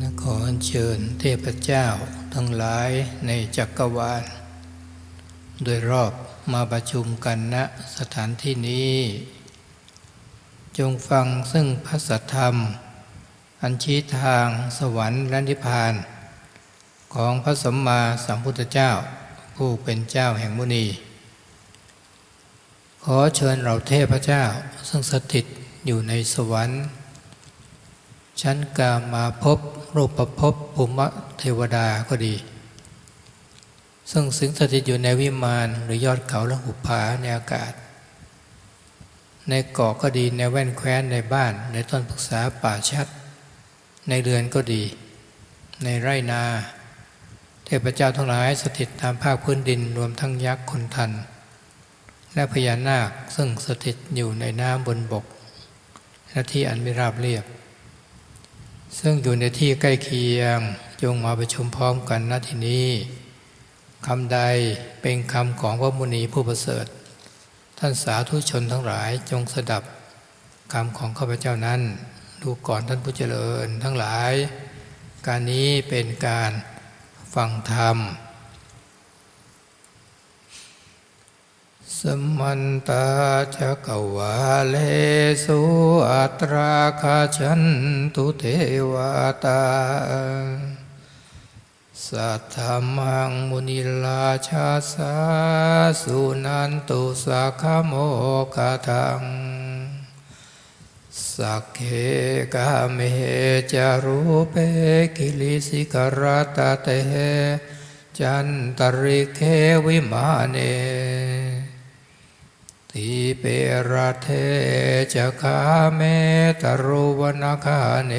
นขออัญเชิญเทพเจ้าทั้งหลายในจักรวาล โดยรอบมาประชุมกันณสถานที่นี้ จงฟังซึ่งพระสัทธรรม อันชี้ทางสวรรค์และนิพพาน ของพระสัมมาสัมพุทธเจ้าผู้เป็นเจ้าแห่งมุนี ขอเชิญเราเทพเจ้า ซึ่งสถิตอยู่ในสวรรค์ ชั้นกามาพบรูปประพภูมิเทวดาก็ดี ซึ่งสิงสถิตอยู่ในวิมานหรือยอดเขาและหุบผาในอากาศ ในเกาะก็ดีในแว่นแคว้นในบ้านในต้นปรึกษาป่าชัด ในเรือนก็ดี ในไร่นา เทพเจ้าทั้งหลายสถิตตามภาคพื้นดินรวมทั้งยักษ์คนทัน และพญานาคซึ่งสถิตอยู่ในน้ำบนบกและที่อันไม่ราบเรียบ ซึ่งอยู่ในที่ใกล้เคียงจงมาประชุมพร้อมกันณที่นี้คำใดเป็นคำของพระมุนีผู้ประเสริฐ ท่านสาธุชนทั้งหลายจงสดับคำของข้าพเจ้านั้น ดูก่อนท่านผู้เจริญทั้งหลาย การนี้เป็นการฟังธรรม สมันตาจักวาเลสุอัตราคาชันตุเทวตาสัทธมังมุนิลาชาสาสุนันตุสักโมคาทังสักเคกาเมจารูเปกิลิสิกรตาเตจันตริเควิมาเน ติเปรเทจะคาเมตรุวนาคาเน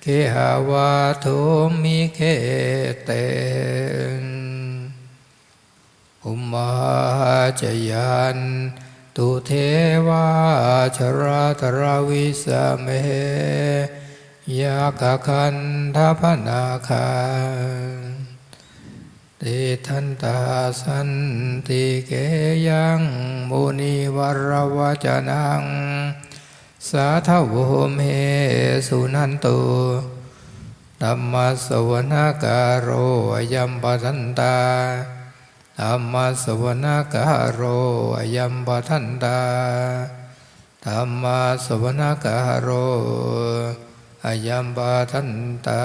เคหาวาทุมิเคเตนอุมาจยันตุเทวาชราตราวิสเมยากคันทพนาคา ติทันตาสันติเกยังมุนิวรวจนัง สาทโวเมสุนันตุธัมมสวนการโรยัมปทันตาธัมมสวนการโรยัมปทันตาธัมมสวนการโรยัมปทันตา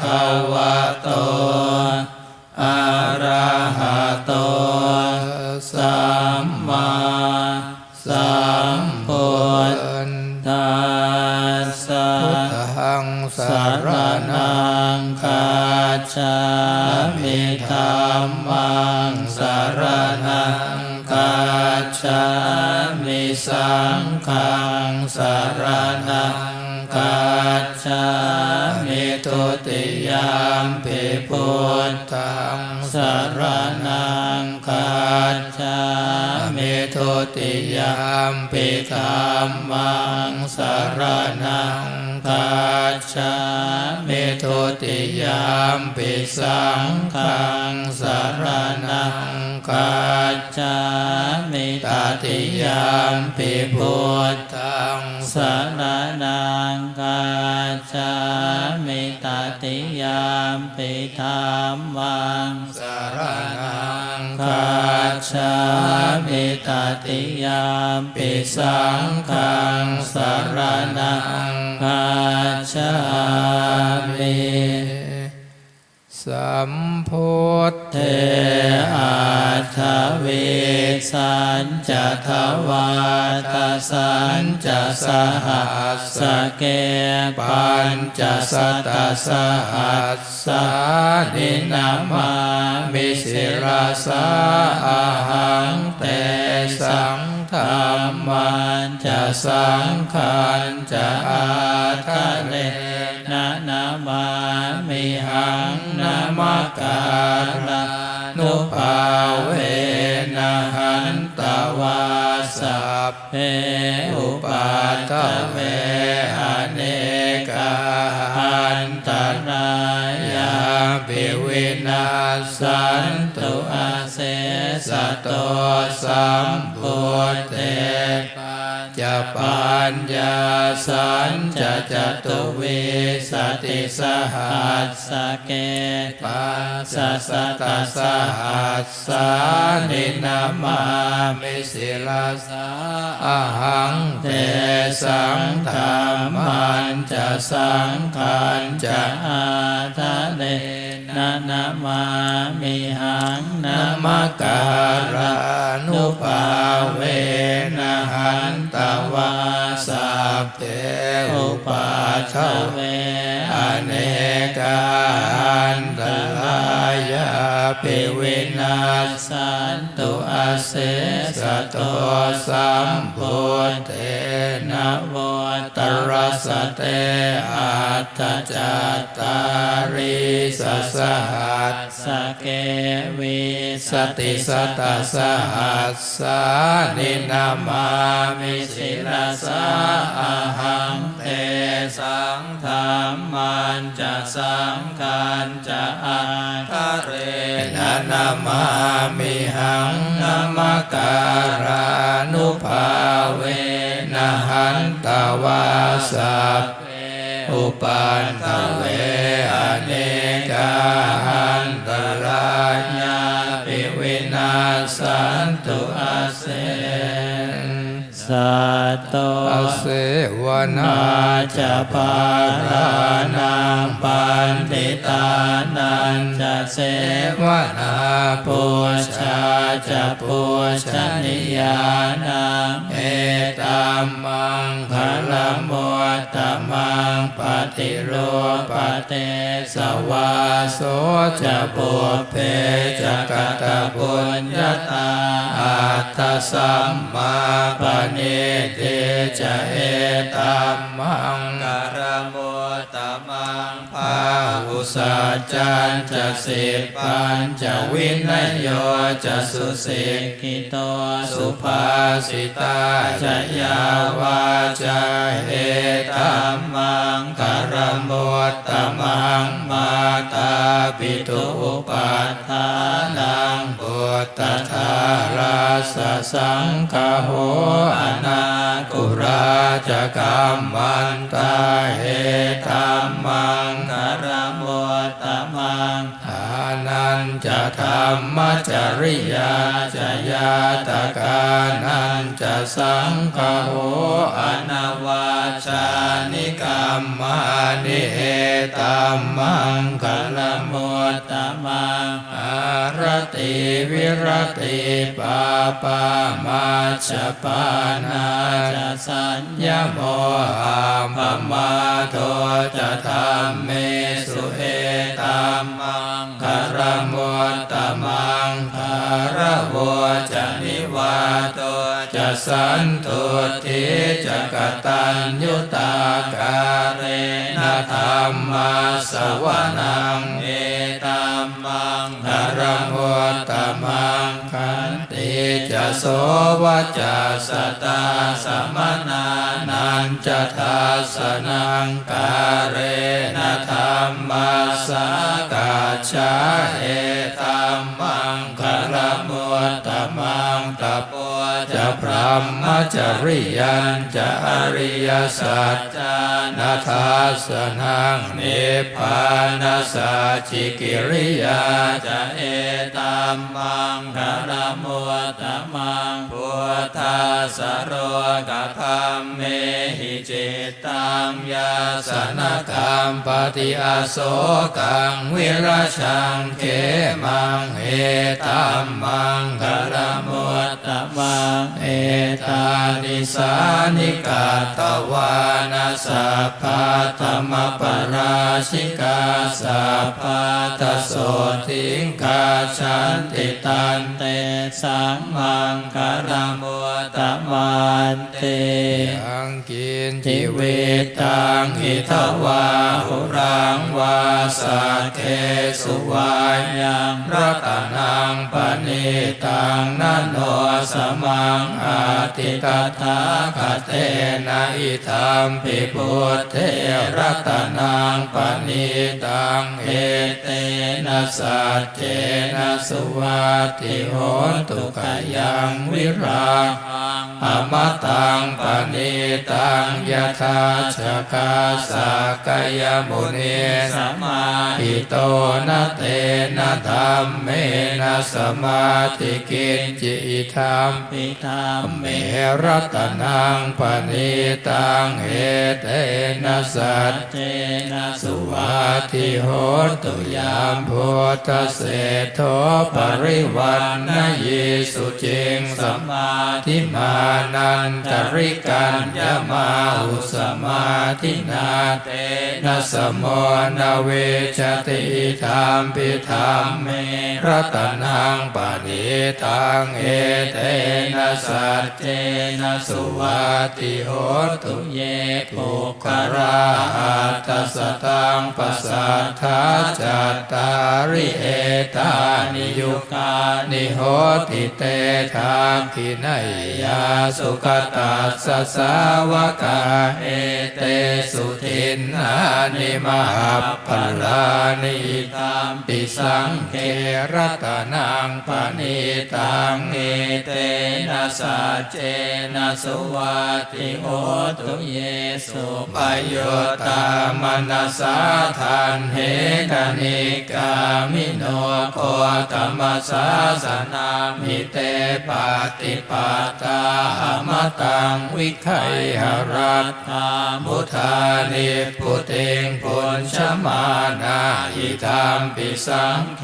ภะควะโตอะระหะโตสัมมาสัมพุทธัสสะทังสาสารนังงคาชามิธรรมังสารนังคาชามิสังฆังสารนัง ยามปิพุทธังสารนังคาชามิตุติยามปิธรรมังสารนังคาชามิทุติยามปิสังขังสารนังคาชามิตติยามปิพุทธังสารนังคาชามิ ติยามปิธรรมังสารนังคาชามิตติยามปิสังขังสารนังคาชามิ สัมพุทเทอาทวิสัญจะทวาทสัญจะสหัสสเกปัญจะสตสหัสสานินามามิสิราสาอาหังเตสังธรรมันจะสังขันจะอาทะเล มามิหังนามมาการะนุภาเวนะหันตวาสัพเพอุปาทเวเวอเนกาหันตตรายาปิวินาสันตุอาเสสะโตโตสัมมพุทเต จะปัญญาสัญจะจตุเวสติสหัสสเกปัสสะสะตสหัสสานินามามิสิลาสาอหังเตสังธรรมันจะสังขันจะอาทะเล นะนะมามิหังนะนมการานุภาเวนะหันตวาสัพเทอุปาทเวอเนกา ปิวินาสันตุตุอาเสสโตตสัมพุทเนะนะโมตรัสเตอัตตจัตตาริสสหัสสเกวิสติสตาสหัสสานินามามิสิลาสาอาหัง เตสังธรรมันจะสังขันจะอาทะเรนะนามามิหังนามาการานุภาเวนะหันตวาสัพเพอุปันตเวอเนกา สัตโตอเสวนาจะปาปารานังปันติตานันจะเสวนาปุชาจะปุชนิยานังเอตัมมัง ติโลปเตสวาโสจะปุเพจะกตปุญญาตาอัตตสัมมาปณิเตจะเอตัมมัง สัจจันจะสิปัญจะวินยโยจะสุสิกิโตสุภาสิตาจะยาวาจะเอตัมมังกรโมตตมังมาตาปิตุอุปัฏฐานังบุตตทาราสสังคโหอนากุราจะกัมมัน สังฆโหอนาวาชานิกรรมานิเอตัมมังคลโมตตมังอารติวิรติปาปามาชปานาจะสัญญโมอาปมาโทจะธรรมเม สันตุทิจกตัญยุตาการเรนธรรมาสวนังเอตัมมังคารโมตตมังคันติจะโสวจะสตาสมนานันจะทัสนังการเรนธรรมาสกาชาเอ รมมจะพระรรมจริยันจะอริยสัจจานาทาสนังเนปานาสาจิกิริยาจะเอตัมมังคารมุตตมังพุทธาสโรกธรรมเมหิจิต งยาสนนกรรมปฏิอาโศกังวิราชังเขมังเอตัมมังคารมุมุตตมังเอตานิสานิกาตวานาสัพพะธรรมปราชิกาสัพพะตโสทิงกาชันติตันเตสังมังคารมุตตมันเตยังกินจิเวตังอิทวาหุรังวาสัเทสุวายังรัตนังปณิตังนันโนสมังอาติตถาคเตนะอิธัมปิพุทเทรัตนังปณิตังเอเตนะสัจเจนะสุวัติโหตุกยังวิราอมตังปณิตังยถาชกาสากยมุนีสมมาทิโตนะเตนะธรรมเมนะสมาธิกินจิธรรมปิธรรมเมรัตนังปณิตังเหเตนะสัจเจนะสุวัตโหตุยามพุทธเศรษโทปริวันนเยสุจิงสัมมาทิมานันตริกันยมาอุสมาทินาเตนะสมนาเวชติธรรมปิธรรมเมรัตนังปณิตังเอเตนะสัจเจนะสุวัติโหตุเยปุคราหัตสตังปัสสทธาจัตตาริเอตานิยุกานิโหติเตทาคินัยยาสุขตัสสะสาวกาเอเตสุทินนานิมหาพลานิตามปิสังเครตนังปณิตังเอเตนะสัจเจนะสุวัติโหตุเยสุปโยตามนัสสาทันเหกนิกามิโนโคตมสสาสนามิเตปาติปาตา มตังวิไขหรัตถามุทานิพุติงปุญชมานาอิธรรมปิสังเค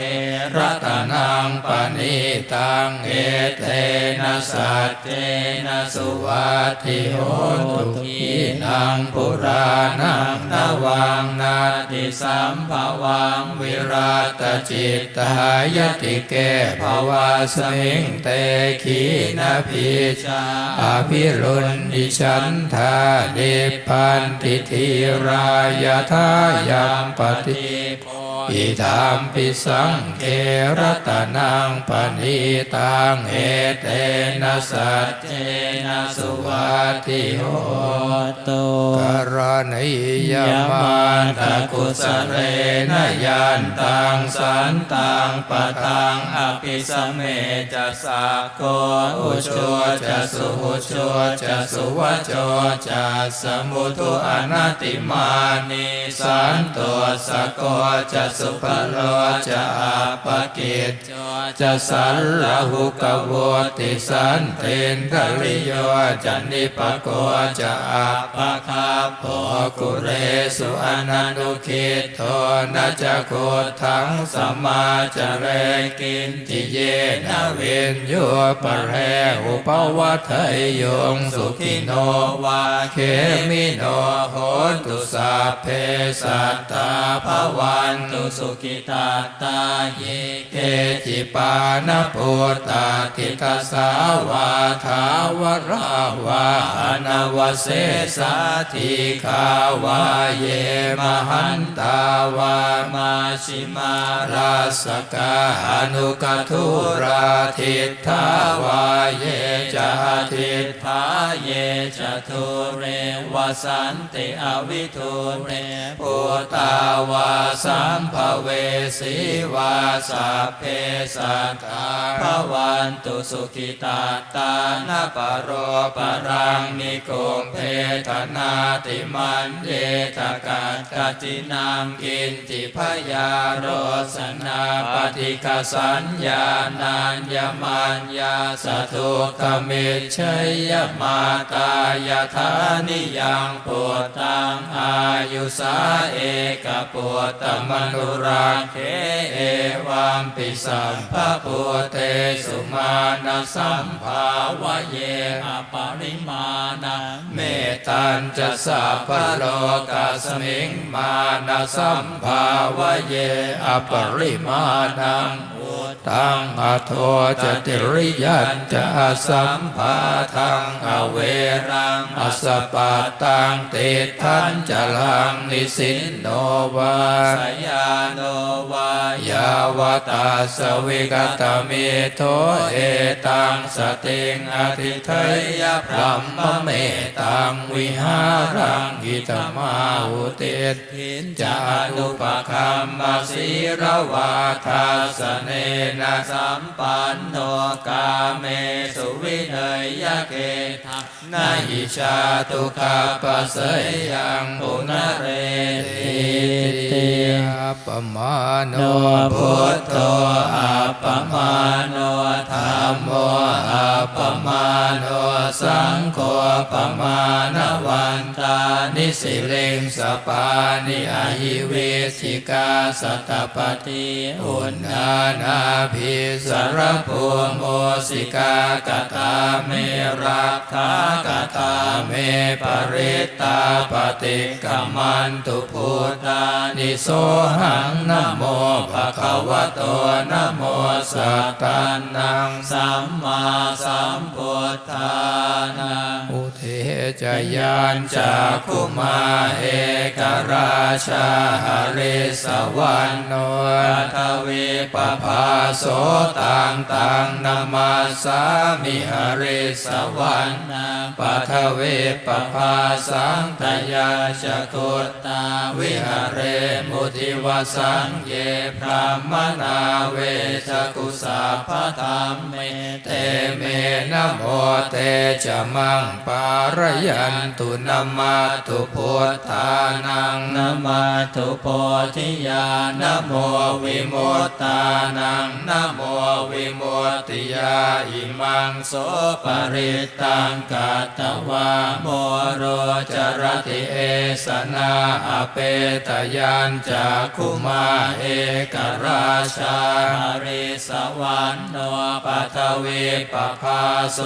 รัตนังปณิตังเอเตนะสัจเจนะสุวัติโหตุขีนังปุรานังนวังนาติสัมภวังวิราตจิตตายติเกภวาสมิงเตขีนาพิชาอภิรุณดิฉันทานิพพันติทีรายาทายามปฏิโพ อิธรรมปิสังเครัตนังปณิตังเอเตนะสัจเจนะสุวัติโหโตกรณียมันตะกุสเรนยันตังสันตังปะทังอภิสเมจะสาโกอุชัวจะสุหุชัวจะสุวจโจจะสมุทุอนัติมานิสันตัวสโกจะสุภโลจะอาปกิจจะสัลลหุกโวติสันเทนทริโยจะนิปโกจะอาปะคาโปกุเรสุอนันุคิดโทนะจะโคทังสัมมาจะเรกินทิเยนะเวนโยปะเรอุปวัฏยยงสุขิโนวาเคมิโนโหตุสัพเพสัตตาภวันตุสุขิตาตาเยเกจิปานปุตตาทิตาสาวาทาวราวาอนาวเสสาธิขาวาเยมหันตาวามาชิมาราสกาอนุกทุราทิทาวาเยจาทิทาเยจทุเรวสันติอวิทุเรปุตาวาสัมภเวสีวาสัพเพสัตตาภวันตุสุขิตาตานาปโรปรังนิโกเพทนาติมันเยตกาตจินังกินจิพยารสนาปฏิกสัญญานัญมัญญาสทุกมิชยมาตายธานิยังปวดตังอายุสาเอกปวดตมันราเคเอวัมปิสัมภปุเตสุมาณสัมภาวะเยอปริมาณเมตัญจะสัพพะโลกัสมิงมาณสัมภาวะเยอปริมาณัง ตังอโทจติริยันจะสัมภาทังอเวรังอสปัตตังเตทันจะลังนิสินโนวาสยาโนวายาวตาสวิกตเมโทเอตังสติงอธิเทยพรัมเมตังวิหารังกิตมาหุเตทินจานุปคัมมาสีรวาทาสเนนะสัมปันโนกาเมสุวิเนยยะเกทันาอิชาตุคาปะเสยังปุณเรติติปมาโนโนพุทโธอัปะมาโนธรรมโมอัปปมาโน สังโฆปมาณวันตานิสิเลงสปานิอาหิเวสิกาสัตตปฏิอุณนานาภิสรภูมิโมสิกากตาเมรักขากตาเมปริตตาปฏิกัมมันตุพุทธานิโสหังนะโมภะคะวะโตนะโมสัตตานังสัมมาสัมพุทธานังอุเท จจยานจากคุมาเอกราชาหเรสวรรณโนทเวปภาโสตังตังนามาสามิหเรสวรรณปัทเวปภาสังตยาชกุตตาวิหเรมุทิวสังเยพระมนาเวชกุสาพธรรมเมเตเมนะโมเตจะมังปารยยันตุนามาตุพุทธานังนามาตุโพธิญาณโมวิมุตตานังนะโมวิมุตติยาอิมังโสปริตังกาตวาโมโรจรติเอสนาอเปตยันจากคุมาเอกราชาหริสวรรณโนปัทวีปภาโส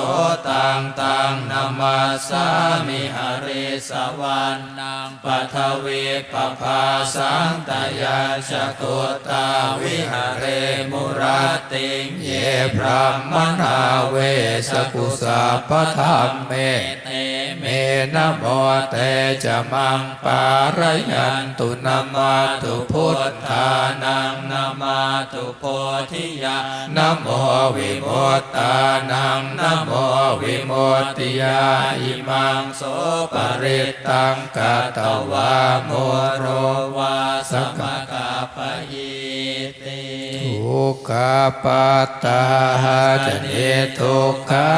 ตังตังนามาสามิหริสวรรณังปัทวีปภาสังตยาชตุตาวิหเรมุรติงเยพระมนาเวสกุสาปธรรมเมเต เมนะโมเตจะมังปารยันตุนามาตุพุทธานังนามาตุโพธิยานะโมวิมุตานังนะโมวิมุตติยาอิมังโสปริตังกาตวาโมโรวาสมกาปยิ ทุกขปาตาจะเนทุกขา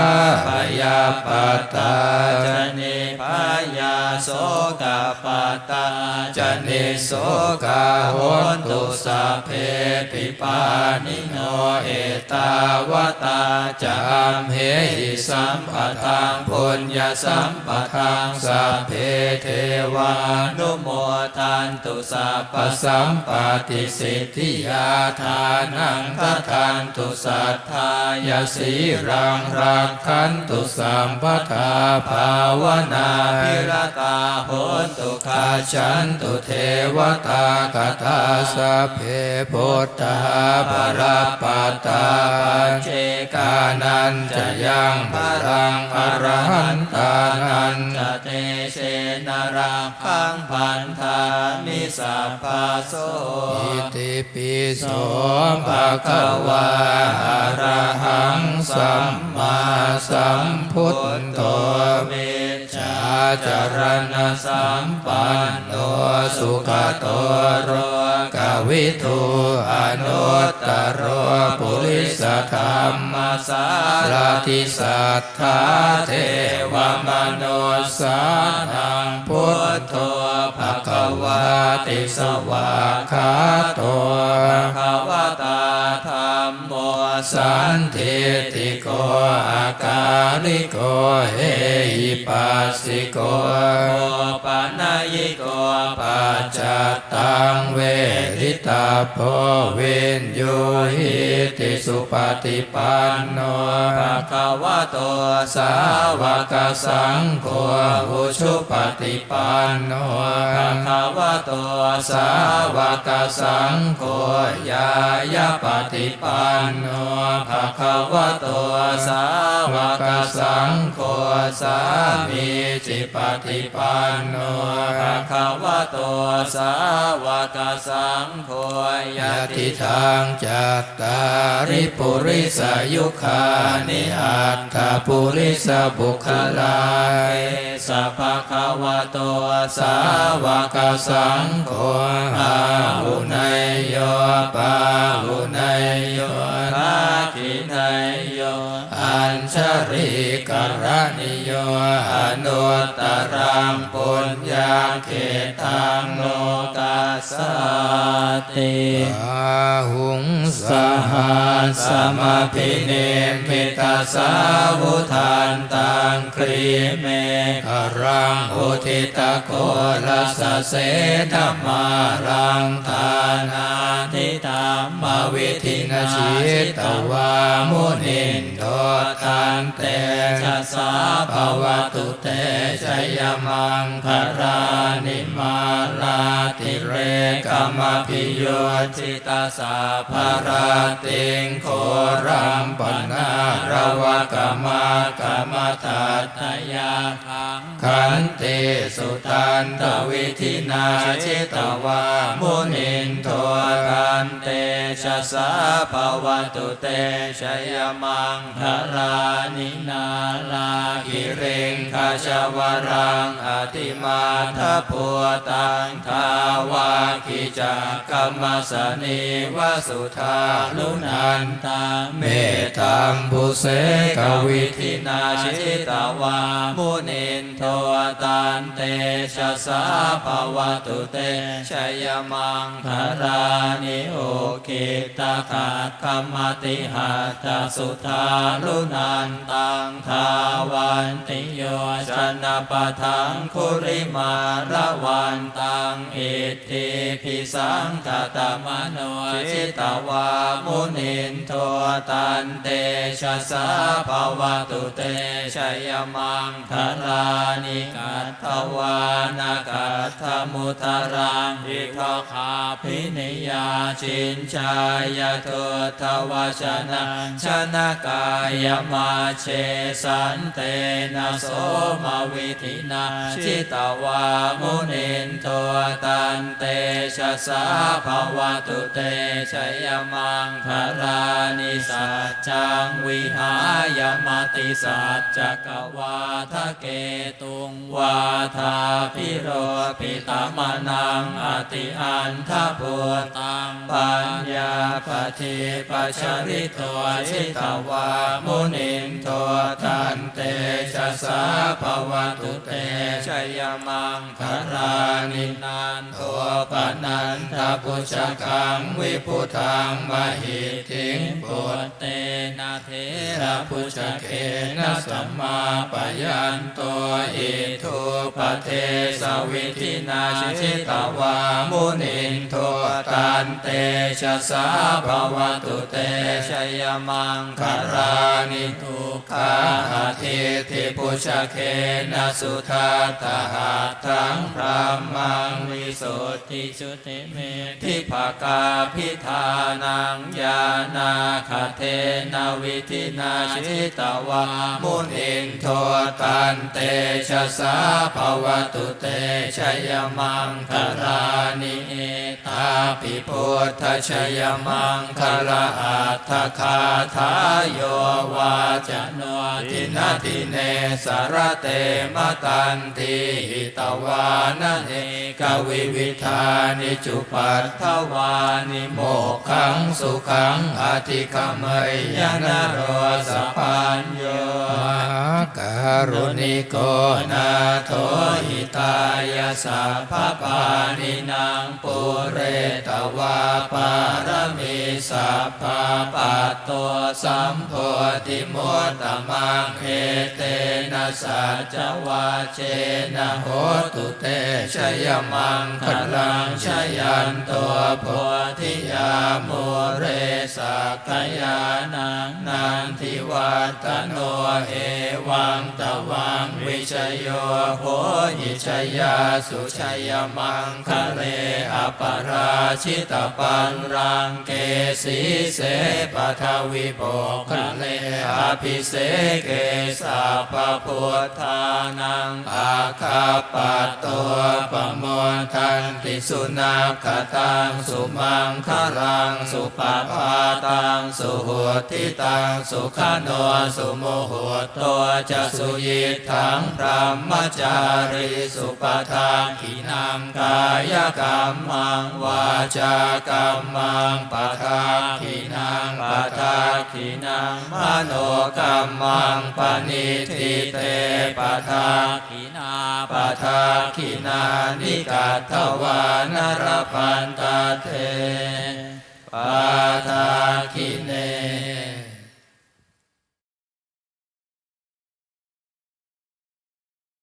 ปยาปาตาจะเนพายาโสกาปาตาจะเนโสกาโหนตุสัพเพปิปานิโนเอตาวตาจามเหหิสัมปะทังปุญญสัมปะทังสัพเพเทวานุโมทันตุสัพพสัมปติสิทธิยาทานัังทัทันตุสัทธายสีรังรักขันตุสัมปทาภาวนาพิรตาโหนตุคาชันตุเทวตากตาสเพพุทธาปรปัตตาเจกานันจะยังพรังอรหันตานันจะเต นราพังพันธามิสัพพาโสอิติปิโสภะคะวะอะระหังสัมมาสัมพุทโธเวชชาจารณสัมปันโนสุขโตโรกวิทูอนุตตรปุริส ธรรมสารติสัทธาเทวมโนสานังพุทโธภะคะวะติสวาคาโตภะคะวะตาธรรมโมสันทิติโกอาการิโกเฮหิปัสสิโกโอปนายิโก ตาโพเวนโยหิติสุปฏิ ปันโนภะคะวะโตสาวกสังโฆอุชุปฏิปันโนภะคะวะโตสาวกสังโฆยายาปฏิปันโนภะคะวะโตสาวกสังโฆสามีจิปฏิปันโนภะคะวะโตสาวกสังโฆยะติทางจัตตาริปุริสยุคานิอัตถปุริสบุคลาเอสัพพะคะวะโตสาวกสังโฆอาหุนยโยปาหุนยโยทักขินยโยอัญชริกรณิโยอนุตตรังปุญญาเขตังโลกัสสติ อาหุงสหัสสมพิเนมิตาสาวุทันตังครีเมฆรังอุทิตโกลัสเสธมารังทานาทิตามมวิธินาชิตวามุนินโดตันเตชะสาภวตุเตชยมังคารานิมาลาต เรกมพิโยจิตาสาภาราติงโครัมปนารวกมากมตัตยาคังขันติสุตันตวิธินาชิตวามุนินโทตันเตชะสาภวตุเตชยมังคารานินาลากิเรงคาชวรังอติมาทพัวตังทาวาคิจักกรรมสนิวสุธาลุนันตังเมตัมบุเสกวิธินาชิตาวามุนินโทตันเตชะสาภวตุเตชยมังคารานิโอคิตาขาคมติหัตสุธาลุนันตังทาวันติโยชนะปะทังคุริมาละวันตังอิทธิพิสังคตมโนชิตวามุนินโทตันเตชะสาภวตุเตชยมังคารานิกัตถวานากัตถมุตรังอิทคาพินิยาชินชายโททวชนะชนะกายมาเชสันเตนะโสมาวิธินาชิตวามุนินโทตันเตชะสาภวตุเตชยมังคารานิสัจจังวิหายมติสัจจกวาทะเกตุงวาทาพิโรปิตามนังอติอันทพุตังปัญญาปฏิปัชริโตชิตวามุนินโทตันเตชะสาภวตุเตชยมังคารานินันโทปนันทปุชกังวิพุทังมหิทิงปุตเตนะเทระพุชเกนะสัมมาปยันโตอิทุปเทสวิธินาชิตวามุนินโทตันเตชะสาภวตุเตชยมังคารานิทุกขาทิทิพุชเกนะสุทัตหัตถังพระมังวิสุทธิชุติเมทิภากาพิธานังยานาคเทนาวิธินาชิตวามุนินโทตันเตชะสาภวตุเตชยมังคารานิเอตาปิพุทธชยมังคาราอัตถคาทายโยวาจโนทินาทิเนสารเตมตันติหิตวานะเนกวิวิธานิจุปัตถวานิโมกขังสุขังอธิคมยยนะโรสปัญโยมาการุณิโกนาโทหิตายาสัพพปานินางปุเรตวาปารมีสัพพปัตโตสัมโพธิโมตตมังเอเตนะสัจวาเชนะโหตุเตชยมังคลัังชยันตัวโพธิยาโมเรสักยานังนันทิวัตโนเอวังตวังวิชโยโหหิชยาสุชยมังคะเลอปราชิตปันรังเกสีเสปทวิโภคะเลอภิเสเกสัพพพุทธานังอาคาปัตตัวปโมทันติสุนัขตังสุมังคารังสุปปาตังสุหุทิตังสุขโนสุโมโหตัวจะสุยิทังพระมจาริสุปทาขินังกายกรรมังวาจากรรมังปะทาขินังปะทาขินังมโนกรรมังปณิทิเตปะทาขินาปะทาขินานิกัตถวานรพันตาเทปาทาคิน